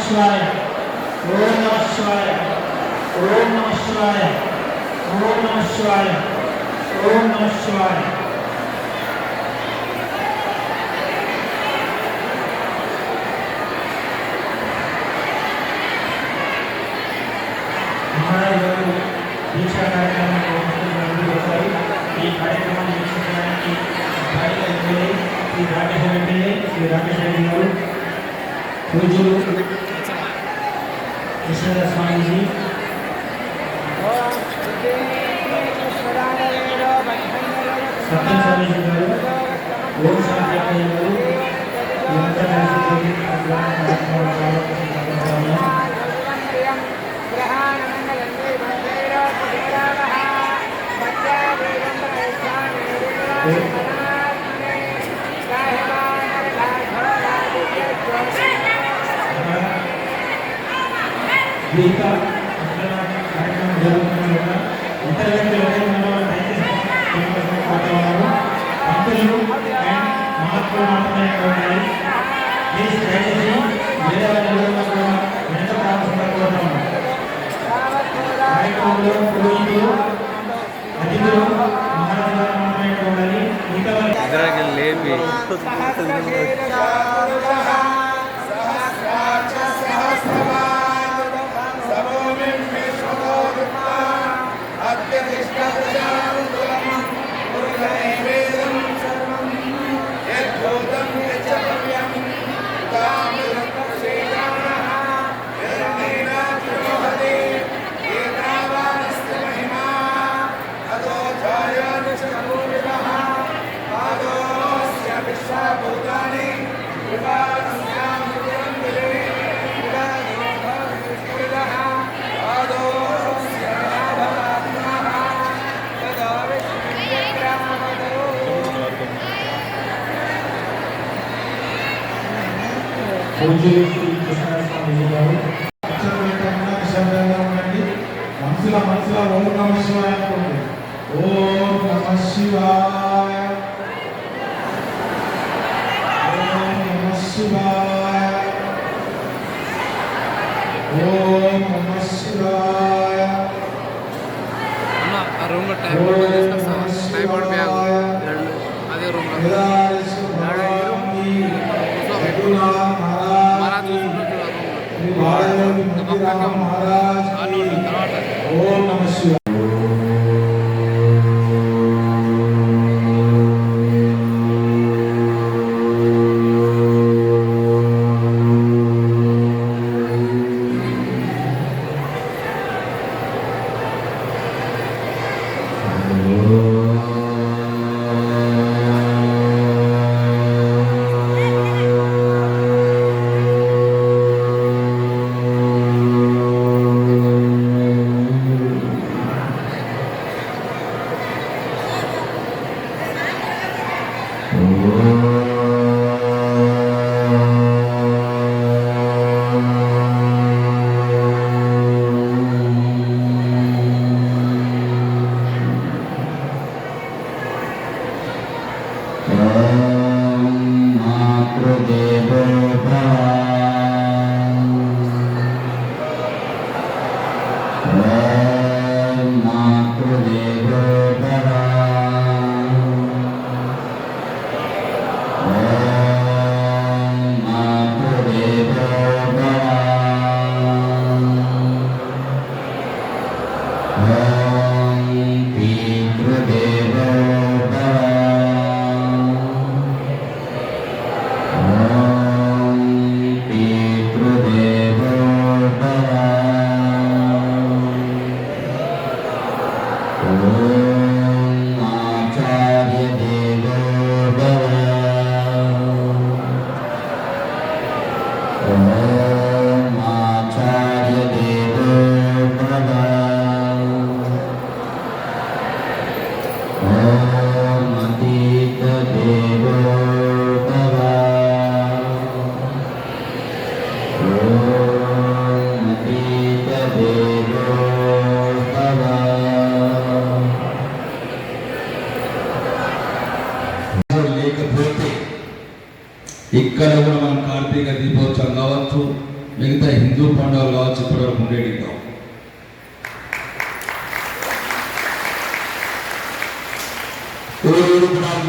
శివాయ ఓం నమ శివాయ ఓం నమ శివాయ ఓం నమ శివాయ ఓం నమ శివాయ మహారాజు దీక్షా కార్యక్రమం వచ్చారు ఈ కార్యక్రమాన్ని వీక్షించడానికి భారీగా ఎమ్మెల్యే శ్రీ రాకేష్ ఎమ్మెల్యే శ్రీ రాకేష్ రెడ్డి గారు పూజలు కృష్ణదాస్ స్వామీజీ సత్యం స్వామీజీ గారు గీత కార్యక్రమం ఇతర వ్యక్తులు ఎవరైనా దయచేసి పాల్గొన్నారు భక్తులు మహాత్ములు మాత్రమే ఉండాలి ప్లీజ్ దయచేసి వేరే వాళ్ళ కూడా కార్యక్రమంలో పురోహితులు అతిథులు మహారాజు మాత్రమే ఉండాలి మిగతా లేపి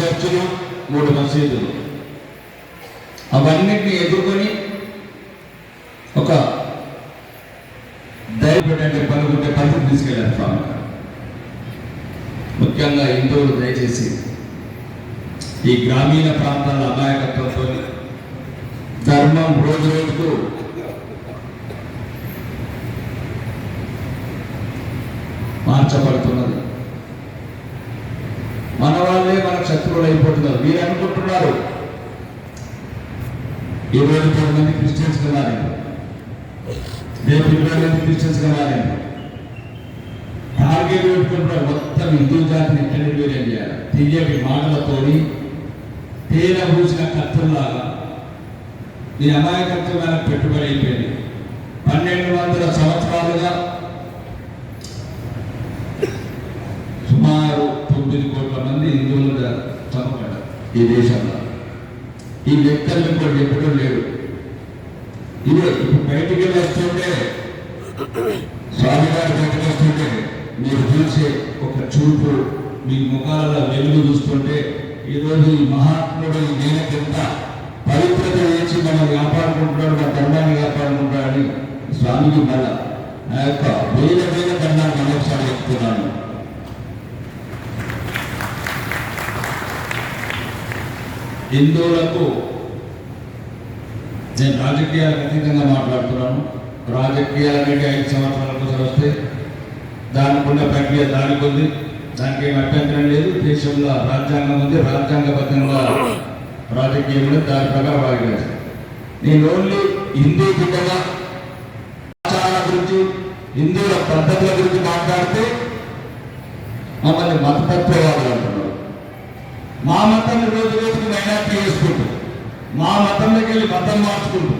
చర్చిలు మూడు మసీదులు. అవన్నిటిని ఎదుర్కొని ఒక దయపెట్టండి పనుకుంటే పరిస్థితి తీసుకెళ్ళారు స్వామి. ముఖ్యంగా హిందువులు దయచేసి ఈ గ్రామీణ ప్రాంతాల అమాయకత్వంతో ధర్మం రోజు రోజుకు మార్చబడుతున్నది. మన వాళ్ళే మన శత్రువులు అయిపోతున్నారు మీరు అనుకుంటున్నారు? ఇరవై పది మంది క్రిస్టియన్స్ కనాలండి రేపు ఇరవై మంది క్రిస్టియన్స్ కనాలండి టార్గెట్ పెట్టుకుంటున్నారు. మొత్తం హిందూ జాతిని ఎక్కడ వేరేం చేయాలి. తీయటి మాటలతోని తేనె పూసిన కత్తుల్లాగా నీ అమాయకత్వం పెట్టుబడి అయిపోయింది. పన్నెండు వందల సంవత్సరాలుగా తొమ్మిది కోట్ల మంది హిందువులు చంపబడ్డారు ఈ దేశంలో. ఈ వ్యక్తులు కూడా చెప్పడం లేడు. ఇదే ఇప్పుడు బయటికి వెళ్ళి వస్తుంటే స్వామివారి బయటకు వస్తుంటే మీరు చూసే ఒక చూపు మీ ముఖాలలో వెలుగు చూస్తుంటే ఈరోజు ఈ మహాత్ముడు నేను కింద పవిత్రత చేసి మనం కాపాడుకుంటున్నాడు మన దండాన్ని కాపాడుకుంటాడని స్వామికి మళ్ళా నా యొక్క వేల వేల దండాన్ని మరొకసారి చెప్తున్నాను. హిందువులకు నేను రాజకీయాలకు అతీతంగా మాట్లాడుతున్నాను. రాజకీయాలు ఐదు సంవత్సరాల కోసం వస్తే దానికి ఉన్న ప్రక్రియ దానికి ఉంది దానికి ఏమి అభ్యంతరం లేదు. దేశంలో రాజ్యాంగం ఉంది. రాజ్యాంగబద్ధంగా రాజకీయంలో దాని ప్రకారం వారికి నేను ఓన్లీ హిందూ బిడ్డగా ఆచారాల గురించి హిందువుల పద్ధతుల గురించి మాట్లాడితే మమ్మల్ని మతతత్వవాదులు మా మతం రోజు రోజుకి మైనార్టీ చేసుకుంటూ మా మతంలోకి వెళ్ళి మతం మార్చుకుంటూ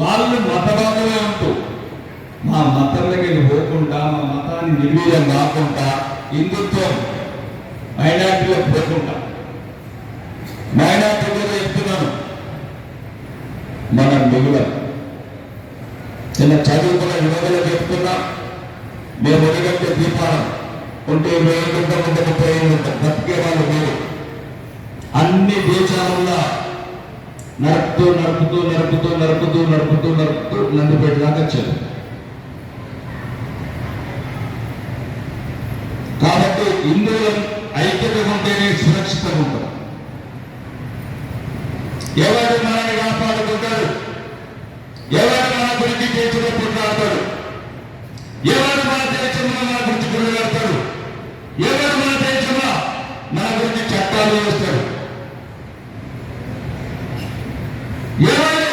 వాళ్ళు మతవాదులే ఉంటూ మా మతంలోకి వెళ్ళి పోకుండా మా మతాన్ని నిర్వీర్యం కాకుండా హిందుత్వం మైనార్టీలో పోకుండా. మైనార్టీ కూడా చెప్తున్నాను. మనం మిగులం. చిన్న చదువుకున్న యువకులు చెప్తున్నా మేము ఒడిగట్టే దీపాలు ఉంటే ఇరవై ఏళ్ళు ఉంటాం ఉంటే ముప్పై ఏళ్ళు ఉంటాం అన్ని దేశాలలో నడుపుతూ నడుపుతూ నడుపుతూ నడుపుతూ నడుపుతూ నడుపుతూ నందిపేట దాకా వచ్చారు. కాబట్టి హిందువుల ఐక్యత ఉంటేనే సురక్షితంగా ఉంటారు ఎవరు మనల్ని కాపాడుకుంటారు? ఎవరు మన గురించి చేతులు కొట్లాడతారు ఎవరు మన దేశంలో మన గురించి కొట్లాడతారు ఎవరు మన దేశంలో మన గురించి చట్టాలు వేస్తారు ఎవరు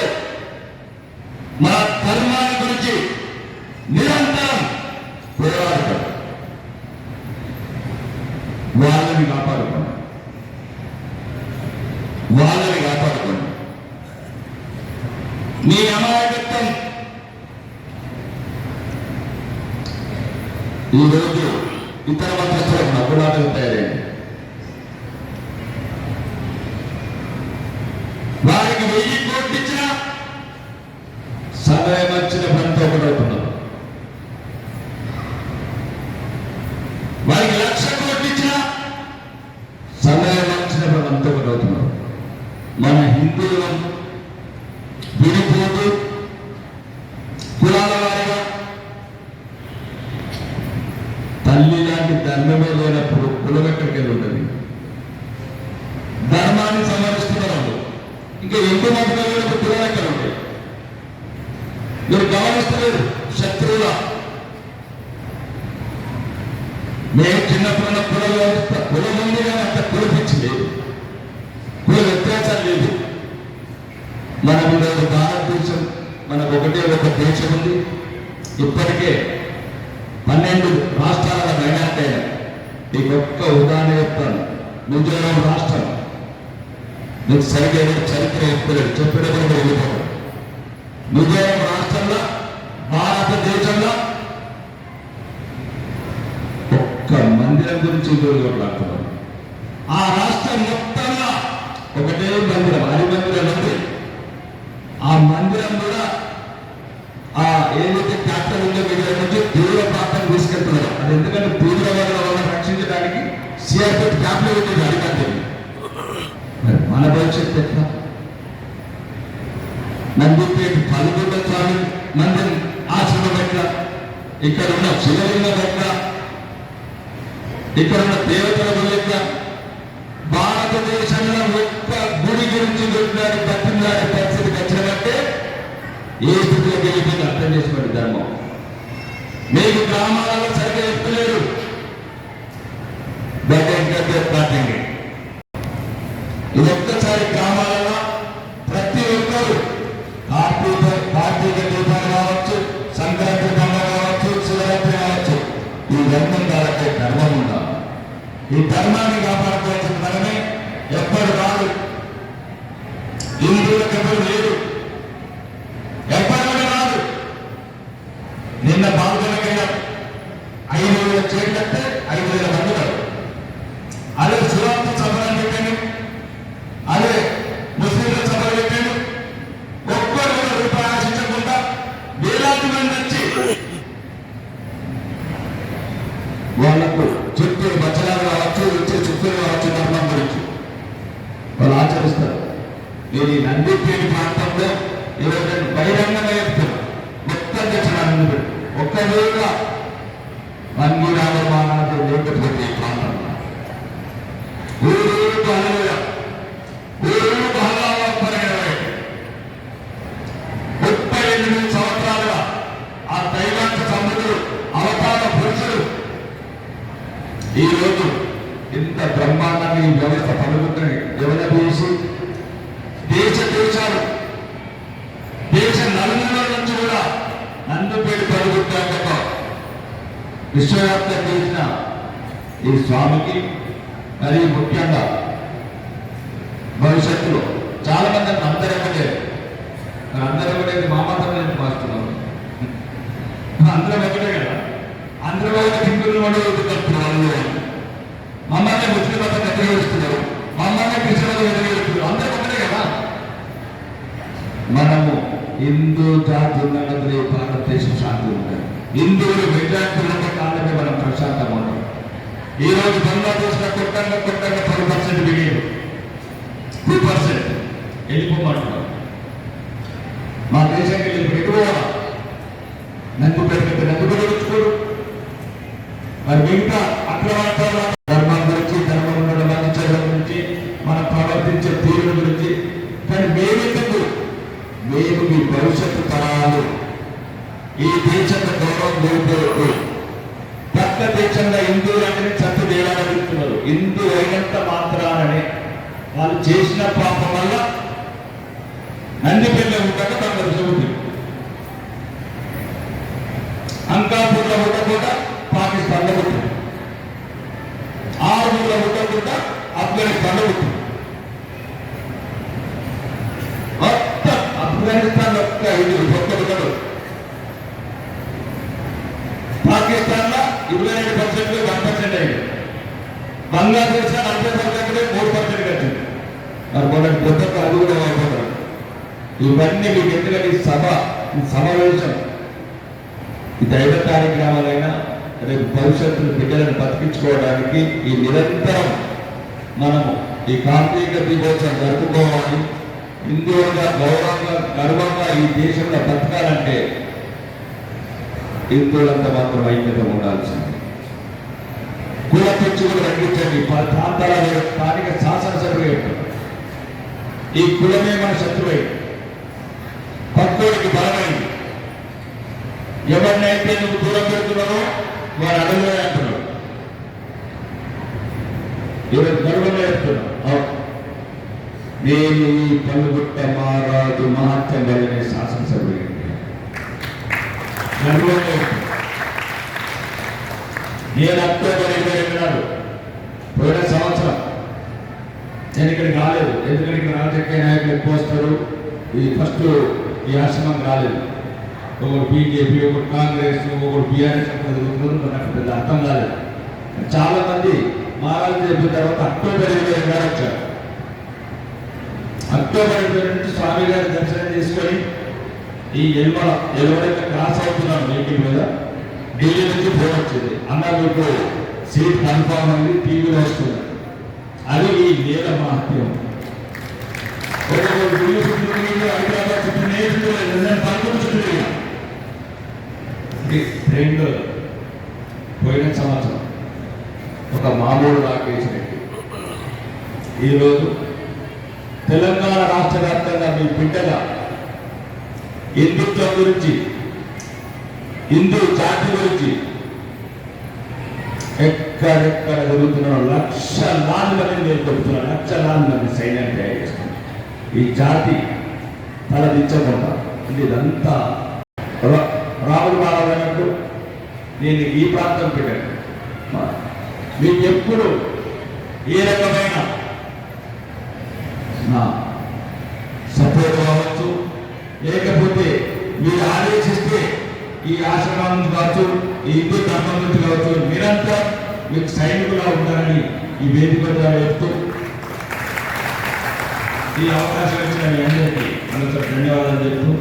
మన ధర్మాన్ని గురించి నిరంతరం పోరాడతారు వాళ్ళని కాపాడుకోండి వాళ్ళని కాపాడుకోండి మీ అమాయకత్వం ఈరోజు ఇతర మతస్థులకు నవ్వులాటలు తయారైంది వారికి వెయ్యి కోట్లు ఇచ్చిన సమయం వచ్చిన పనితో ఒకటవుతున్నారు వారికి లక్ష కోట్లు ఇచ్చిన సమయం వచ్చిన పని ఒకటవుతున్నారు మన హిందువులం విడిపోతూ కులాల వారిగా తల్లి లాంటి ధర్మమే లేనప్పుడు కులం ఎక్కడికి వెళ్ళి ఉంటుంది ధర్మాన్ని సమరిస్తున్నారు ఇంకా ఎందుకు మాట్లాడలేదు కులం ఎక్కడ మీరు గమనిస్తలేదు శత్రువుల. మేము చిన్నప్పుడు కుల వ్యవస్థ కులం ఉంది కానీ అంత కులపిచ్చి లేదు. కుల వ్యత్యాసం లేదు మనం ఈరోజు భారతదేశం మనకు ఒకటే ఒక దేశం ఉంది. ఇప్పటికే పన్నెండు రాష్ట్రాల మైనార్టీ అయినా నీకు ఒక్క ఉదాహరణ చెప్తాను. మిజోరాం రాష్ట్రం. నీకు సరిగ్గా చరిత్ర చెప్పలేదు చెప్పినప్పుడు కూడా వెళ్ళిపోతాడు మిజోరాం రాష్ట్రంలో భారతదేశంలో ఒక్క మందిరం గురించి ఈరోజు ఆ రాష్ట్రం మొత్తంగా ఒకటే మందిరం హరి మందిరం ఉంది. ఆ మందిరం కూడా ఆ ఏదైతే ట్రాక్టర్ ఉందో మీ నుంచి తీవ్ర ప్రాంతం తీసుకెళ్తున్నారు. అది ఎందుకంటే తీవ్రవాదుల వల్ల రక్షించడానికి సిఆర్పీ క్యాపిటల్ ఉంటుంది అధికారులు మన భవిష్యత్తు ఎట్లా నందిపేట పలుగుండ స్వామి మందిరం ఆశ్రమ పెట్ట ఇక్కడ ఉన్న శివలింగ పెట్ట ఇక్కడ ఉన్న దేవత ఇది గ్రామాలలో ప్రతి ఒక్కరు కార్తీక కార్తీక దీపాలు కావచ్చు సంక్రాంతి పండుగ కావచ్చు శివరాత్రి కావచ్చు ఈ ధర్మం కాబట్టి ధర్మం ఉండాలి. ఈ ధర్మాన్ని కాపాడుకోవాల్సిన మనమే ఎప్పుడు రాదు హిందువులకు ఎవరు లేదు. ఎప్పటి రాదు నిన్న పాల్గొనకైనా ఐదు వేల చేకంటే ఈ రోజు ఇంత బ్రహ్మాండంగా ఈ వ్యవస్థ పలుకుతుంది ఎవరి చేసి దేశ దేశాలు దేశ నలుమూలల నుంచి కూడా నందుపేట పలుకుతాక విశ్వవ్యాప్తం చేసిన ఈ స్వామికి మరి ముఖ్యంగా భవిష్యత్తులో చాలా మంది అందరూ ఒకటే అందరూ ఒకటే మా మాత్రం నేను మాస్తున్నాను అందరం ఒకటే కదా హిందువులు కూడా కలుపుతున్నారు మమ్మల్ని ముస్లిం మతం వ్యతిరేకిస్తున్నారు మమ్మల్ని క్రిస్టియన్లు వ్యతిరేకిస్తున్నారు అందరూ ఒకటే కదా మనము హిందూ జాతి ఉన్నది భారతదేశం శాంతి ఉంటాయి హిందువులు మెజార్టీ ఉన్న కాలమే మనం ప్రశాంతంగా ఉంటాం. ఈ రోజు బంగ్లాదేశ్లో కొట్టంగా కొట్టంగా five percent begin two percent. వెళ్ళిపోమంటున్నారు మా దేశానికి వెళ్ళి ఎక్కువ నందు పెడితే నందు పెట్టుకోడు మరి మిగతా అక్రమార్థాల ధర్మం గురించి ధర్మం ఉండడం గురించి మనం ప్రవర్తించే తీరుల గురించి. కానీ మేమెందుకు? మేము మీ భవిష్యత్తు తరాలు. ఈ దేశంలో గౌరవం దేవుడు పక్క దేశంలో హిందువులు అంటే చట్టు దేవాలడుతున్నారు హిందూ అయినంత మాత్రాననే వాళ్ళు చేసిన పాపం వల్ల నందిపల్లి ఉండక తమ చెబుతుంది అంకాపూర్లో ఉండకుండా పాకిస్తాన్లో ఉంటుంది ఆరుమూల ఉండకుండా ఆఫ్ఘనిస్తాన్లో ఉంటుంది మొత్తం ఆఫ్ఘనిస్తాన్ ఒక్క ఇది ఒక్కడు పాకిస్తాన్లో ఇరవై ఏడు పర్సెంట్ వన్ పర్సెంట్ అయింది బంగ్లాదేశ్లో నలభై పర్సెంట్ మూడు పర్సెంట్ వచ్చింది మరి మొదటి కొత్త అది కూడా అయిపోతారు ఇవన్నీ మీకు ఎందుకంటే సభ సమావేశం? ఈ దైవ కార్యక్రమాలైనా రేపు భవిష్యత్తులో బిడ్డలను బతికించుకోవడానికి ఈ నిరంతరం మనము ఈ కార్తీక దీపోత్సవం జరుపుకోవాలి. హిందువులుగా గౌరవంగా గర్వంగా ఈ దేశంలో బతకాలంటే హిందువులంతా మాత్రం ఐక్యత ఉండాల్సింది. కుల పెంచుకులు తగ్గించండి పలు ప్రాంతాలలో స్థానిక శాసనసభ్యులు ఈ కులమే మన శత్రువై. ఎవరినైతే నువ్వు దూరం పెడుతున్నావో వారు అడవులే అంటున్నావు ఈరోజు గర్వంగా చెప్తున్నావు నేను ఈ పలుగుట్ట మహారాజు మహాత్యం కలిగిన శాసనసభ్యుడు నేను అక్టోబర్ ఇరవై రెండు నాడు పోయిన సంవత్సరం నేను ఇక్కడికి రాలేదు. ఎందుకంటే ఇక్కడ రాజకీయ నాయకులు ఎక్కువ వస్తారు. ఈ ఫస్ట్ ఈ ఆశ్రమం రాలేదు. ఒకరు బీజేపీ ఒకరు కాంగ్రెస్ ఒకరు బీఆర్ఎస్ అక్కడ తిరుగుతున్నారు నాకు పెద్ద అర్థం కాలేదు. చాలా మంది మహారాజు చెప్పిన తర్వాత అక్టోబర్ ఇరవై రెండు వచ్చారు. అక్టోబర్ ఇరవై నుంచి స్వామి గారి దర్శనం చేసుకొని ఈ ఎల్వడ ఎల్వడైతే క్రాస్ అవుతున్నాం వెహికల్ మీద. ఢిల్లీ నుంచి ఫోన్ వచ్చింది. అన్న మీకు సీట్ కన్ఫామ్ అయింది టీవీలో వస్తుంది. అది ఈ నేల మహత్యం. హైదరాబాద్ చుట్టూ నేను చుట్టూ లేదు, నేను పోయిన సంవత్సరం ఒక మామూలు రాకేష్ రెడ్డి ఈరోజు తెలంగాణ రాష్ట్ర వ్యాప్తంగా మీ బిడ్డల హిందుత్వం గురించి హిందూ జాతి గురించి ఎక్కడెక్కడ జరుగుతున్న లక్షలాది మంది నేను చెబుతున్నా లక్షలాది మంది సైన్యాన్ని తయారు చేస్తున్నాను ఈ జాతి తలదించకుండా ఇదంతా రాముడు బాబు అన్నట్టు నేను ఈ ప్రాంతం పెట్టాను. మీకు ఎప్పుడు ఏ రకమైన సపోర్ట్ కావచ్చు లేకపోతే మీరు ఆదేశిస్తే ఈ ఆశ్రమం నుంచి కావచ్చు ఈ హిందూ ధర్మం నుంచి కావచ్చు నిరంతరం మీకు సైనికులా ఉండాలని ఈ వేదిక ద్వారా చెప్తూ ఈ అవకాశం ఇచ్చిన మీ అందరికీ మనసు ధన్యవాదాలు చెప్తూ